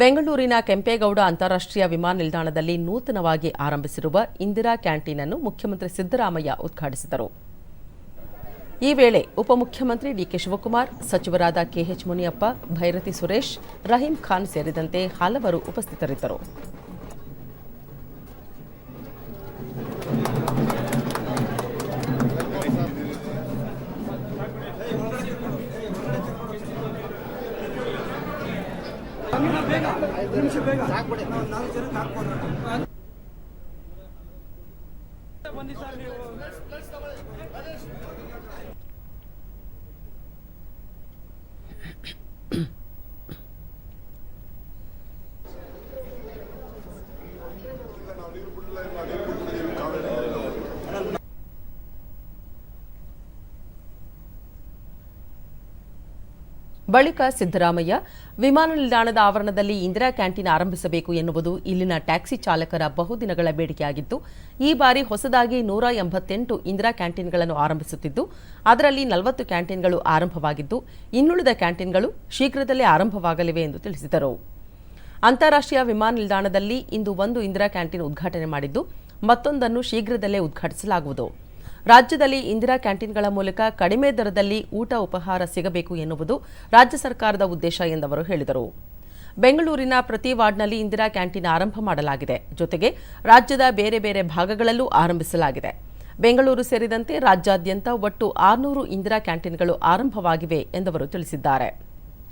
ಬೆಂಗಳೂರಿನ ಕೆಂಪೇಗೌಡ ಅಂತಾರಾಷ್ಟ್ರೀಯ ವಿಮಾನ ನಿಲ್ದಾಣದಲ್ಲಿ ನೂತನವಾಗಿ ಆರಂಭಿಸಿರುವ ಇಂದಿರಾ ಕ್ಯಾಂಟೀನ್ ಅನ್ನು ಮುಖ್ಯಮಂತ್ರಿ ಸಿದ್ದರಾಮಯ್ಯ ಉದ್ಘಾಟಿಸಿದರು. ಈ ವೇಳೆ ಉಪಮುಖ್ಯಮಂತ್ರಿ ಡಿಕೆ ಶಿವಕುಮಾರ್, ಸಚಿವರಾದ ಕೆಎಚ್ ಮುನಿಯಪ್ಪ, ಭೈರತಿ ಸುರೇಶ್, ರಹೀಂ ಖಾನ್ ಸೇರಿದಂತೆ ಹಲವರು ಉಪಸ್ಥಿತರಿದ್ದರು. ಬಂದಿ ಸರ್ ನೀವು ಬಳಿಕ ಸಿದ್ದರಾಮಯ್ಯ, ವಿಮಾನ ನಿಲ್ದಾಣದ ಆವರಣದಲ್ಲಿ ಇಂದಿರಾ ಕ್ಯಾಂಟೀನ್ ಆರಂಭಿಸಬೇಕು ಎನ್ನುವುದು ಇಲ್ಲಿನ ಟ್ಯಾಕ್ಸಿ ಚಾಲಕರ ಬಹುದಿನಗಳ ಬೇಡಿಕೆಯಾಗಿತ್ತು. ಈ ಬಾರಿ ಹೊಸದಾಗಿ ನೂರ ಎಂಬತ್ತೆಂಟು ಇಂದಿರಾ ಕ್ಯಾಂಟೀನ್ಗಳನ್ನು ಆರಂಭಿಸುತ್ತಿದ್ದು, ಅದರಲ್ಲಿ ನಲವತ್ತು ಕ್ಯಾಂಟೀನ್ಗಳು ಆರಂಭವಾಗಿದ್ದು, ಇನ್ನುಳಿದ ಕ್ಯಾಂಟೀನ್ಗಳು ಶೀಘ್ರದಲ್ಲೇ ಆರಂಭವಾಗಲಿವೆ ಎಂದು ತಿಳಿಸಿದರು. ಅಂತಾರಾಷ್ಟ್ರೀಯ ವಿಮಾನ ನಿಲ್ದಾಣದಲ್ಲಿ ಇಂದು ಒಂದು ಇಂದಿರಾ ಕ್ಯಾಂಟೀನ್ ಉದ್ಘಾಟನೆ ಮಾಡಿದ್ದು, ಮತ್ತೊಂದನ್ನು ಶೀಘ್ರದಲ್ಲೇ ಉದ್ಘಾಟಿಸಲಾಗುವುದು. ರಾಜ್ಯದಲ್ಲಿ ಇಂದಿರಾ ಕ್ಯಾಂಟೀನ್ಗಳ ಮೂಲಕ ಕಡಿಮೆ ದರದಲ್ಲಿ ಊಟ ಉಪಹಾರ ಸಿಗಬೇಕು ಎನ್ನುವುದು ರಾಜ್ಯ ಸರ್ಕಾರದ ಉದ್ದೇಶ ಎಂದವರು ಹೇಳಿದರು. ಬೆಂಗಳೂರಿನ ಪ್ರತಿ ವಾರ್ಡ್ನಲ್ಲಿ ಇಂದಿರಾ ಕ್ಯಾಂಟೀನ್ ಆರಂಭ ಮಾಡಲಾಗಿದೆ. ಜೊತೆಗೆ ರಾಜ್ಯದ ಬೇರೆ ಬೇರೆ ಭಾಗಗಳಲ್ಲೂ ಆರಂಭಿಸಲಾಗಿದೆ. ಬೆಂಗಳೂರು ಸೇರಿದಂತೆ ರಾಜ್ಯಾದ್ಯಂತ ಒಟ್ಟು ಆರುನೂರು ಇಂದಿರಾ ಕ್ಯಾಂಟೀನ್ಗಳು ಆರಂಭವಾಗಿವೆ ಎಂದವರು ತಿಳಿಸಿದ್ದಾರೆ.